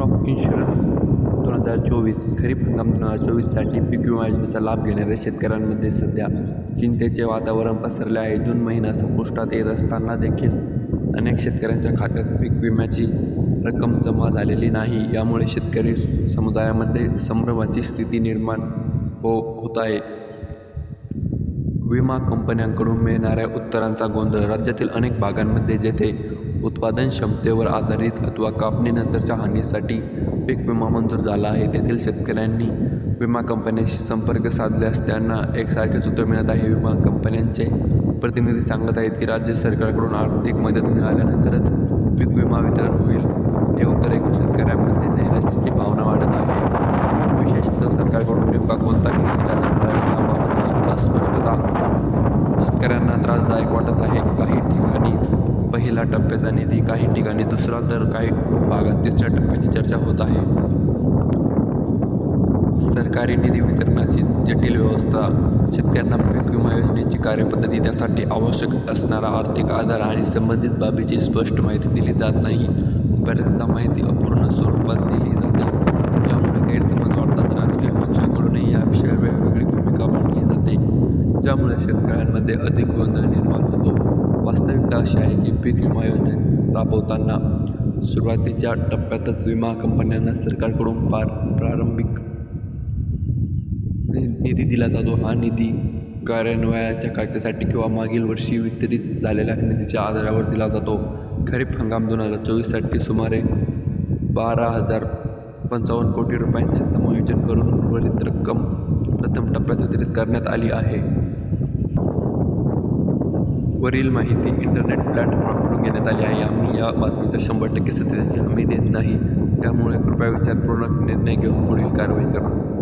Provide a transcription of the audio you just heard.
Crop insurance दोन हजार चोवीस. खरीप हंगाम दोन हजार चोवीससाठी पीक विमा योजनेचा लाभ घेणाऱ्या शेतकऱ्यांमध्ये सध्या चिंतेचे वातावरण पसरले आहे. जून महिना संपुष्टात येत असताना देखील अनेक शेतकऱ्यांच्या खात्यात पीक विम्याची रक्कम जमा झालेली नाही. यामुळे शेतकरी समुदायामध्ये संभ्रमाची स्थिती निर्माण हो होत आहे. विमा कंपन्यांकडून मिळणाऱ्या उत्तरांचा गोंधळ राज्यातील अनेक भागांमध्ये जेथे उत्पादन क्षमतेवर आधारित अथवा कापणीनंतरच्या हानीसाठी पीक विमा मंजूर झाला आहे. तेथील शेतकऱ्यांनी विमा कंपन्यांशी संपर्क साधल्यास त्यांना एकसारखे सूत्र मिळत आहे. विमा कंपन्यांचे प्रतिनिधी सांगत आहेत की राज्य सरकारकडून आर्थिक मदत मिळाल्यानंतरच पीक विमा वितरण होईल हे उत्तर ऐकून शेतकऱ्यांमध्ये नैराश्याची भावना वाढत आहे. विशेषतः सरकारकडून नेमका कोणता निधी दिला अस्पष्टता शेतकऱ्यांना त्रासदायक वाटत आहे. काही ठिकाणी पहिला टप्प्याचा निधी काही ठिकाणी दुसरा तर काही भागात तिसऱ्या टप्प्याची चर्चा होत आहे. सरकारी निधी वितरणाची जटिल व्यवस्था शेतकऱ्यांना पीक विमा योजनेची कार्यपद्धती त्यासाठी आवश्यक असणारा आर्थिक आधार आणि संबंधित बाबीची स्पष्ट माहिती दिली जात नाही. बऱ्याचदा माहिती अपूर्ण स्वरूपात दिली जाते. त्यामुळे गैरसमज वाढतात. ज्यामुळे शेतकऱ्यांमध्ये अधिक गोंधळ निर्माण होतो. वास्तविकता अशी आहे की पीक विमा योजने राबवताना सुरुवातीच्या टप्प्यातच विमा कंपन्यांना सरकारकडून पार प्रारंभिक नि- निधी दिला जातो. हा निधी कार्यान्वयाच्या खर्चासाठी किंवा मागील वर्षी वितरित झालेल्या निधीच्या आधारावर दिला जातो. खरीप हंगाम दोन हजार चोवीससाठी सुमारे बारा हजार पंचावन्न कोटी रुपयांचे समायोजन करून उर्वरित रक्कम प्रथम टप्प्यात वितरित करण्यात आली आहे. वरील माहिती इंटरनेट प्लॅटफॉर्मकडून घेण्यात आली आहे. आम्ही या बातमीचा शंभर टक्के सत्यतेची हमी देत नाही. त्यामुळे कृपया विचारपूर्वक निर्णय घेऊन पुढील कारवाई करा.